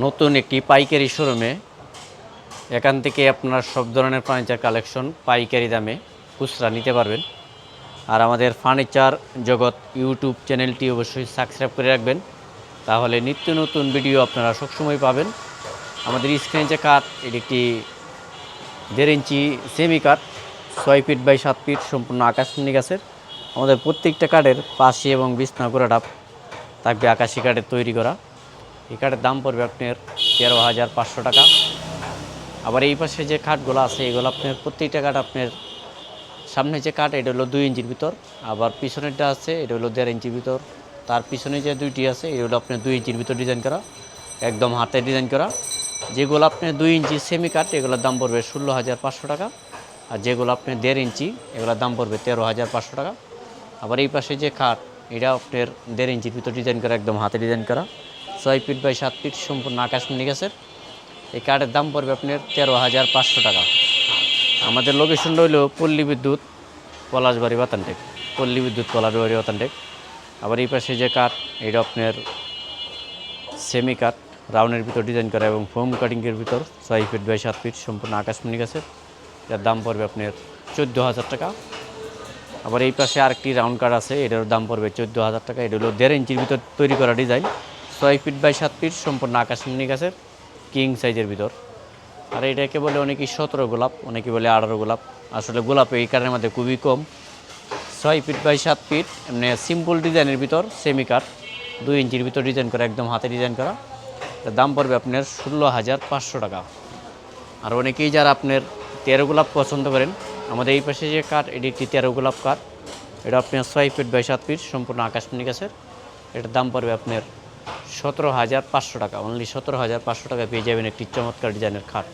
নতুন একটি পাইকারি শোরুমে। এখান থেকে আপনার সব ধরনের ফার্নিচার কালেকশন পাইকারি দামে খুচরা নিতে পারবেন। আর আমাদের ফার্নিচার জগৎ ইউটিউব চ্যানেলটি অবশ্যই সাবস্ক্রাইব করে রাখবেন। তাহলে নিত্য নতুন ভিডিও আপনারা সবসময় পাবেন। আমাদের স্ক্রিনে যে কাঠ এটি একটি দেড় ইঞ্চি সেমি কাঠ ছয় ফিট বাই সাত ফিট সম্পূর্ণ আকাশমণি গাছের। আমাদের প্রত্যেকটা কাঠের পাশে এবং বিছনা গোড়াটা থাকবে আকাশি কাঠের তৈরি করা। এই কাঠের দাম পড়বে আপনার তেরো হাজার পাঁচশো টাকা। আবার এই পাশে যে কাঠগুলো আছে, এগুলো আপনার প্রত্যেকটা কাঠ আপনার সামনে যে কাঠ এটা হলো দুই ইঞ্চির ভিতর। আবার পিছনেরটা আছে, এটা হলো দেড় ইঞ্চির ভিতর। তার পিছনে যে দুইটি আছে এটা হলো আপনার দুই ইঞ্চির ভিতর ডিজাইন করা, একদম হাতে ডিজাইন করা। যেগুলো আপনার দুই ইঞ্চি সেমি কাঠ এগুলোর দাম পড়বে ষোলো হাজার পাঁচশো টাকা। আর যেগুলো আপনার দেড় ইঞ্চি, এগুলোর দাম পড়বে তেরো হাজার পাঁচশো টাকা। আবার এই পাশে যে খাট, এটা আপনার দেড় ইঞ্চির ভিতর ডিজাইন করা, একদম হাতে ডিজাইন করা। ছয় ফিট বাই সাত ফিট সম্পূর্ণ আকাশমণি গাছের। এই কাঠের দাম পড়বে আপনার তেরো হাজার পাঁচশো টাকা। আমাদের লোকেশনটা হইল পল্লী বিদ্যুৎ পলাশবাড়ি বাতানটেক। পল্লী বিদ্যুৎ পলাশবাড়ি বাতানটেক। আবার এই পাশে যে কাঠ এটা আপনার সেমি কাঠ রাউন্ডের ভিতর ডিজাইন করা এবং ফোম কাটিংয়ের ভিতর ছয় ফিট বাই সাত ফিট সম্পূর্ণ আকাশমণি গাছের। যার দাম পড়বে আপনার চোদ্দ হাজার টাকা। আবার এই পাশে আরেকটি রাউন্ড কাঠ আছে এটার দাম পড়বে চোদ্দ হাজার টাকা। এটা হলো দেড় ইঞ্চির ভিতর তৈরি করা ডিজাইন ছয় ফিট বাই সাত ফিট সম্পূর্ণ আকাশমণি গাছের কিং সাইজের ভিতর। আর এটাকে বলে অনেকেই সতেরো গোলাপ অনেকে বলে আঠারো গোলাপ। আসলে গোলাপ এই কাঠের মধ্যে খুবই কম। ছয় ফিট বাই সাত ফিট, এমনি সিম্পল ডিজাইনের ভিতর সেমি কাঠ দুই ইঞ্চির ভিতর ডিজাইন করা, একদম হাতে ডিজাইন করা। দাম পড়বে আপনার ষোলো হাজার পাঁচশো টাকা। আর অনেকেই যারা আপনার তেরো গোলাপ পছন্দ করেন, আমাদের এই পাশে যে কাঠ, এটি একটি তেরো গোলাপ কাঠ। এটা আপনার ছয় ফিট বাই সাত ফিট, সম্পূর্ণ আকাশমণি গাছের। এটার দাম পড়বে আপনার সতেরো হাজার পাঁচশো টাকা। অনলি সতেরো হাজার পাঁচশো টাকা পেয়ে যাবেন একটি চমৎকার ডিজাইনের খাট।